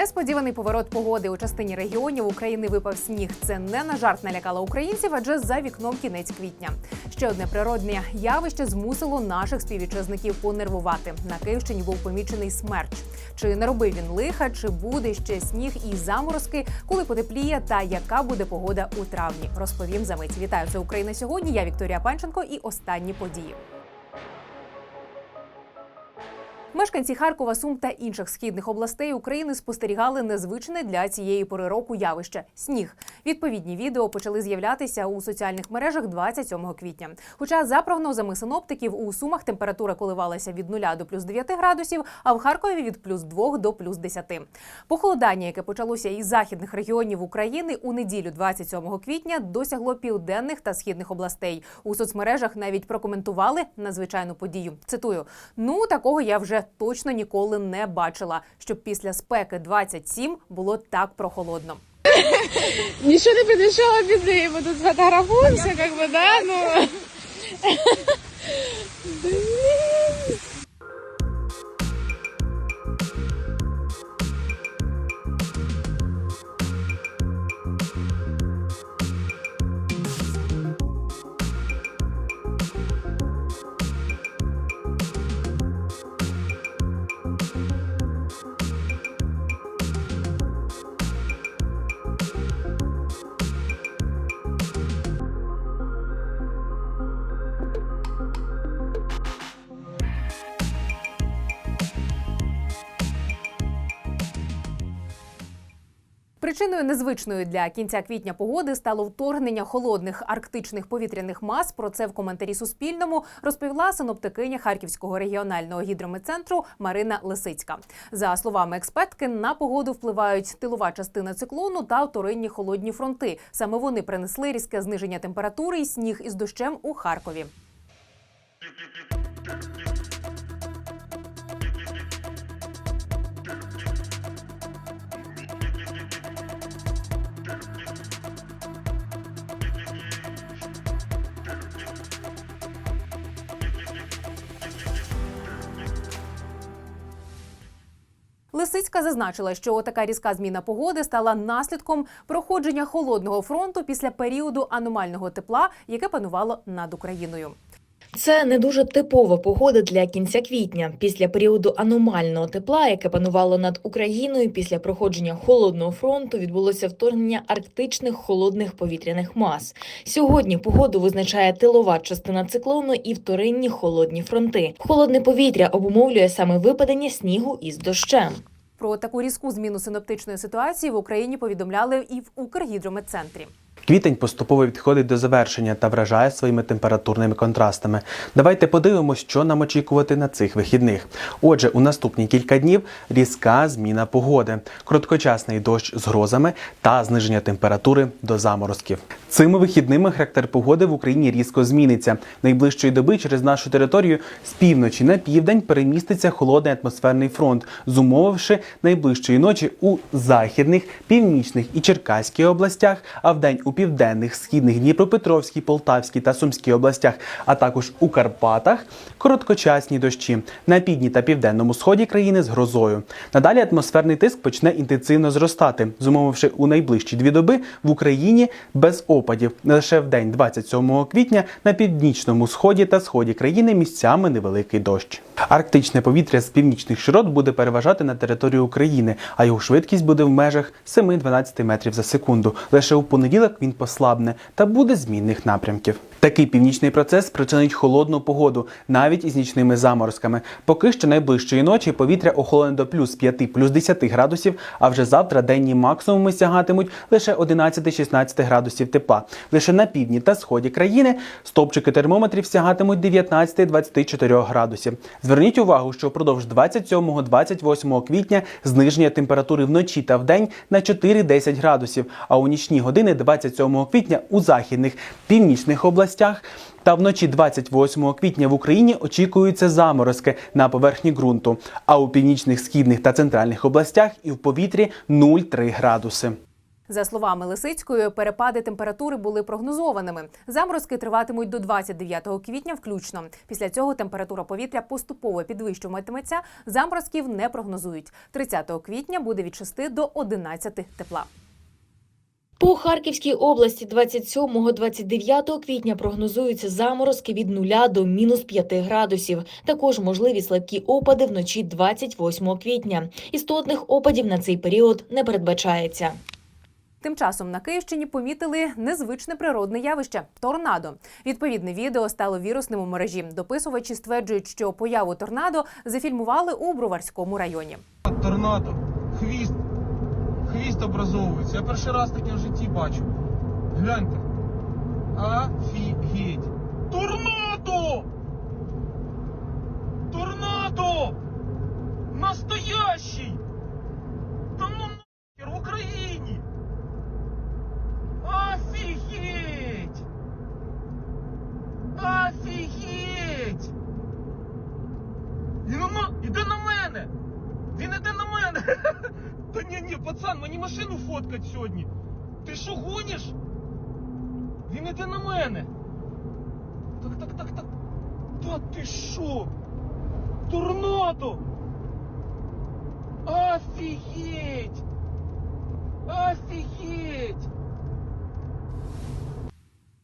Несподіваний поворот погоди у частині регіонів України випав сніг. Це не на жарт налякало українців, адже за вікном кінець квітня. Ще одне природне явище змусило наших співвітчизників понервувати. На Київщині був помічений смерч. Чи не робив він лиха, чи буде ще сніг і заморозки, коли потепліє, та яка буде погода у травні? Розповім за мить. Вітаю це Україна сьогодні. Я Вікторія Панченко і останні події. Мешканці Харкова, Сум та інших східних областей України спостерігали незвичне для цієї пори року явище сніг. Відповідні відео почали з'являтися у соціальних мережах 27 квітня. Хоча, за прогнозами синоптиків, у Сумах температура коливалася від 0 до плюс 9 градусів, а в Харкові від плюс 2 до плюс 10. Похолодання, яке почалося із західних регіонів України у неділю 27 квітня, досягло південних та східних областей. У соцмережах навіть прокоментували надзвичайну подію. Цитую: ну такого я вже точно ніколи не бачила, щоб після спеки 27 було так прохолодно. Ничего не предвещало беды. Мы тут сфотографуемся, как бы, да, ну... Причиною незвичної для кінця квітня погоди стало вторгнення холодних арктичних повітряних мас. Про це в коментарі Суспільному розповіла синоптикиня Харківського регіонального гідрометцентру Марина Лисицька. За словами експертки, на погоду впливають тилова частина циклону та вторинні холодні фронти. Саме вони принесли різке зниження температури і сніг із дощем у Харкові. Лисицька зазначила, що така різка зміна погоди стала наслідком проходження холодного фронту після періоду аномального тепла, яке панувало над Україною. Це не дуже типова погода для кінця квітня. Після періоду аномального тепла, яке панувало над Україною, після проходження холодного фронту відбулося вторгнення арктичних холодних повітряних мас. Сьогодні погоду визначає тилова частина циклону і вторинні холодні фронти. Холодне повітря обумовлює саме випадення снігу із дощем. Про таку різку зміну синоптичної ситуації в Україні повідомляли і в Укргідрометцентрі. Квітень поступово відходить до завершення та вражає своїми температурними контрастами. Давайте подивимось, що нам очікувати на цих вихідних. Отже, у наступні кілька днів різка зміна погоди, короткочасний дощ з грозами та зниження температури до заморозків. Цими вихідними характер погоди в Україні різко зміниться. Найближчої доби через нашу територію з півночі на південь переміститься холодний атмосферний фронт, зумовивши найближчої ночі у західних, північних і Черкаських областях, а вдень у південних, східних, Дніпропетровській, Полтавській та Сумській областях, а також у Карпатах короткочасні дощі на півдні та південному сході країни з грозою. Надалі атмосферний тиск почне інтенсивно зростати, зумовивши у найближчі дві доби в Україні без опадів. Лише в день 27 квітня на північному сході та сході країни місцями невеликий дощ. Арктичне повітря з північних широт буде переважати на територію України, а його швидкість буде в межах 7-12 метрів за секунду. Лише у понеділок він послабне та буде змінних напрямків. Такий північний процес спричинить холодну погоду, навіть із нічними заморозками. Поки що найближчої ночі повітря охолоне до плюс 5, плюс 10 градусів, а вже завтра денні максимуми сягатимуть лише 11-16 градусів тепла. Лише на півдні та сході країни стовпчики термометрів сягатимуть 19-24 градусів. Зверніть увагу, що впродовж 27-28 квітня зниження температури вночі та вдень на 4-10 градусів, а у нічні години 27 квітня у західних північних областях та вночі 28 квітня в Україні очікуються заморозки на поверхні ґрунту, а у північних, східних та центральних областях і в повітрі 0,3 градуси. За словами Лисицької, перепади температури були прогнозованими. Заморозки триватимуть до 29 квітня включно. Після цього температура повітря поступово підвищуватиметься. Заморозків не прогнозують. 30 квітня буде від 6 до 11 тепла. По Харківській області 27-29 квітня прогнозуються заморозки від 0 до мінус 5 градусів. Також можливі слабкі опади вночі 28 квітня. Істотних опадів на цей період не передбачається. Тим часом на Київщині помітили незвичне природне явище торнадо. Відповідне відео стало вірусним у мережі. Дописувачі стверджують, що появу торнадо зафільмували у Броварському районі. торнадо, хвіст, хвіст образовується. Я перший раз таке в житті бачу. Гляньте. Офігеть. Торнадо! Торнадо! Настоящий! Та ну нахер в Україні! Офігеть! Офігеть! Іде на мене! Він іде на мене! Пацан, мені машину фоткать сьогодні. Ти що гониш? Він іде на мене. Так, так, так, так. Та ти що? Торнадо! Офігеть! Офігеть!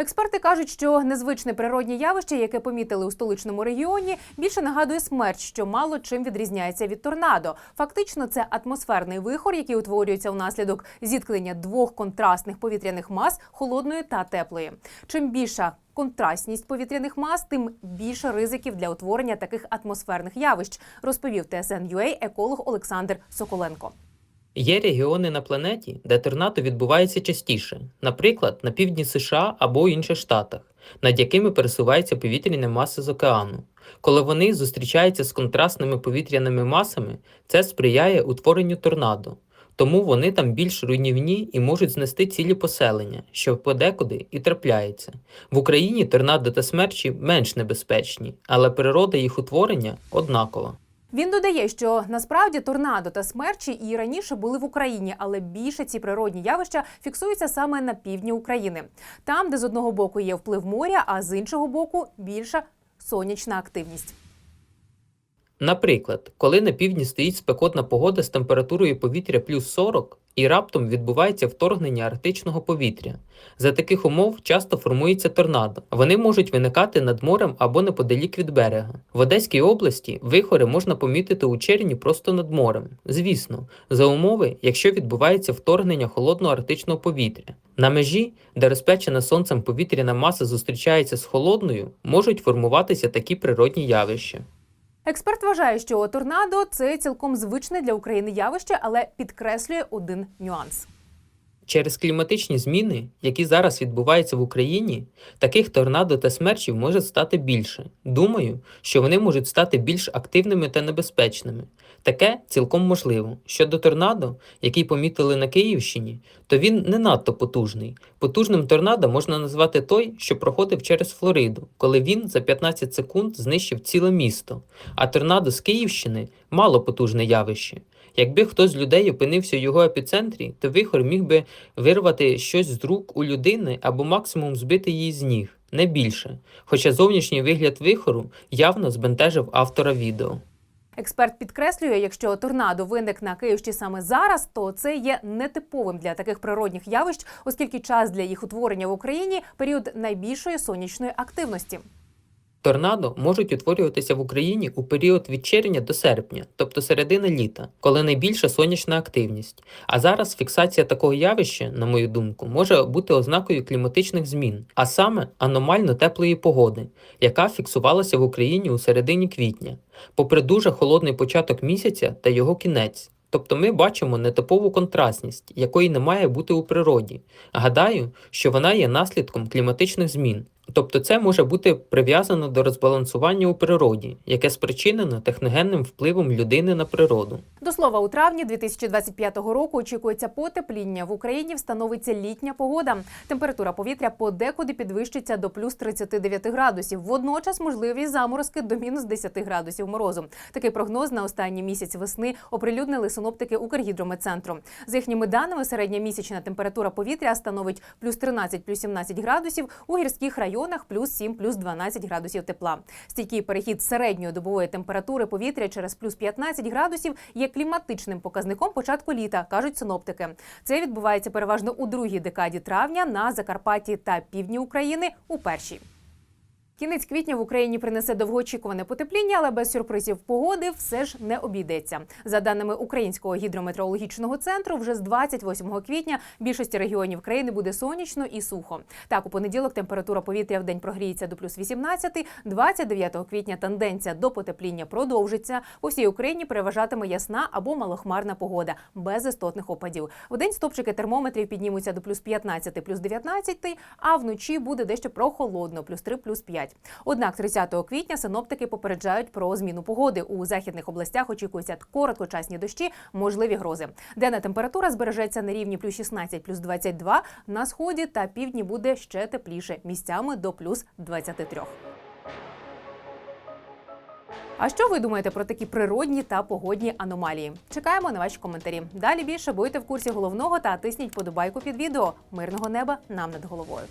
Експерти кажуть, що незвичне природнє явище, яке помітили у столичному регіоні, більше нагадує смерть, що мало чим відрізняється від торнадо. Фактично, це атмосферний вихор, який утворюється внаслідок зіткнення двох контрастних повітряних мас холодної та теплої. Чим більша контрастність повітряних мас, тим більше ризиків для утворення таких атмосферних явищ, розповів ТСН.UA еколог Олександр Соколенко. Є регіони на планеті, де торнадо відбувається частіше, наприклад, на півдні США або інших штатах, над якими пересуваються повітряні маси з океану. Коли вони зустрічаються з контрастними повітряними масами, це сприяє утворенню торнадо. Тому вони там більш руйнівні і можуть знести цілі поселення, що подекуди і трапляється. В Україні торнадо та смерчі менш небезпечні, але природа їх утворення однакова. Він додає, що насправді торнадо та смерчі і раніше були в Україні, але більше ці природні явища фіксуються саме на півдні України, там, де з одного боку є вплив моря, а з іншого боку більша сонячна активність. Наприклад, коли на півдні стоїть спекотна погода з температурою повітря плюс 40 і раптом відбувається вторгнення арктичного повітря. За таких умов часто формується торнадо. Вони можуть виникати над морем або неподалік від берега. В Одеській області вихори можна помітити у червні просто над морем. Звісно, за умови, якщо відбувається вторгнення холодного арктичного повітря. На межі, де розпечена сонцем повітряна маса зустрічається з холодною, можуть формуватися такі природні явища. Експерт вважає, що торнадо це цілком звичне для України явище, але підкреслює один нюанс. Через кліматичні зміни, які зараз відбуваються в Україні, таких торнадо та смерчів може стати більше. Думаю, що вони можуть стати більш активними та небезпечними. Таке цілком можливо. Щодо торнадо, який помітили на Київщині, то він не надто потужний. Потужним торнадо можна назвати той, що проходив через Флориду, коли він за 15 секунд знищив ціле місто. А торнадо з Київщини мало потужне явище. Якби хтось з людей опинився в його епіцентрі, то вихор міг би вирвати щось з рук у людини або максимум збити її з ніг, не більше. Хоча зовнішній вигляд вихору явно збентежив автора відео. Експерт підкреслює, якщо торнадо виник на Київщі саме зараз, то це є нетиповим для таких природних явищ, оскільки час для їх утворення в Україні період найбільшої сонячної активності. Торнадо можуть утворюватися в Україні у період від червня до серпня, тобто середини літа, коли найбільша сонячна активність. А зараз фіксація такого явища, на мою думку, може бути ознакою кліматичних змін, а саме аномально теплої погоди, яка фіксувалася в Україні у середині квітня, попри дуже холодний початок місяця та його кінець. Тобто ми бачимо нетипову контрастність, якої не має бути у природі. Гадаю, що вона є наслідком кліматичних змін. Тобто це може бути прив'язано до розбалансування у природі, яке спричинено техногенним впливом людини на природу. До слова, у травні 2025 року очікується потепління. В Україні встановиться літня погода. Температура повітря подекуди підвищиться до плюс 39 градусів. Водночас можливі заморозки до мінус 10 градусів морозу. Такий прогноз на останній місяць весни оприлюднили синоптики Укргідрометцентру. За їхніми даними, середня місячна температура повітря становить плюс 13, плюс 17 градусів. У гірських районах плюс 7, плюс 12 градусів тепла. Стійкий перехід середньої добової температури повітря через плюс 15 градусів є кліматичним показником початку літа, кажуть синоптики. Це відбувається переважно у другій декаді травня на Закарпатті та півдні України у першій. Кінець квітня в Україні принесе довгоочікуване потепління, але без сюрпризів погоди все ж не обійдеться. За даними Українського гідрометеорологічного центру, вже з 28 квітня більшості регіонів країни буде сонячно і сухо. Так, у понеділок температура повітря в день прогріється до плюс 18, 29 квітня тенденція до потепління продовжиться. У всій Україні переважатиме ясна або малохмарна погода без істотних опадів. В день стопчики термометрів піднімуться до плюс 15, плюс 19, а вночі буде дещо прохолодно, плюс 3, плюс 5. Однак 30 квітня синоптики попереджають про зміну погоди. У західних областях очікуються короткочасні дощі, можливі грози. Денна температура збережеться на рівні плюс 16, плюс 22. На сході та півдні буде ще тепліше, місцями до плюс 23. А що ви думаєте про такі природні та погодні аномалії? Чекаємо на ваші коментарі. Далі більше будьте в курсі головного та тисніть подобайку під відео. Мирного неба нам над головою.